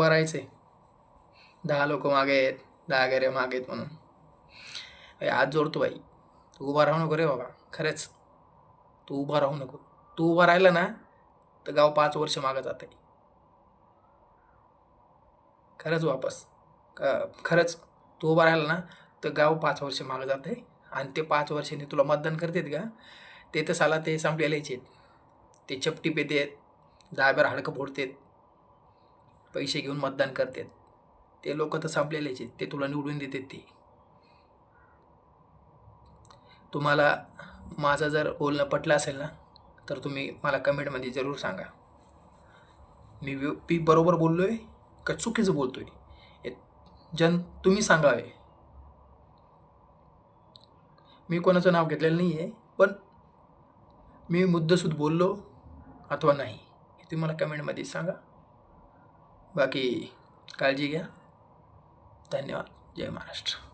उभं दहा लोक मागे आहेत दहा गरे मागे आहेत म्हणून. आज जोडतो बाई. तू उभा राहू नको रे बाबा. खरंच. तू उभा राहू नको. तू उभा राहिला ना तर गाव पाच वर्ष मागं जात आहे खरंच वापस. खरंच. तू उभा राहिला ना तर गाव पाच वर्ष मागं जात आहे आणि ते पाच वर्षांनी तुला मतदान करतात का? ते तर साला ते संपलेलेच आहेत. ते चपटी पेते आहेत दहाब्यार हाडकं फोडतात. पैसे घेऊन मतदान करतात. ते लोक तर संपलेलेच आहेत. ते तुला निवडून देतात ते. तुम्हाला माझं जर बोलणं पटलं असेल ना तर तुम्ही मला कमेंटमध्ये जरूर सांगा. मी व्यू मी बरोबर बोललो आहे का चुकीचं बोलतो आहे जन तुम्ही सांगावे. मी कोणाचं नाव घेतलेलं नाही आहे पण मी मुद्दसूद बोललो अथवा नाही हे तुम्ही मला कमेंटमध्ये सांगा. बाकी काळजी घ्या. धन्यवाद. जय महाराष्ट्र.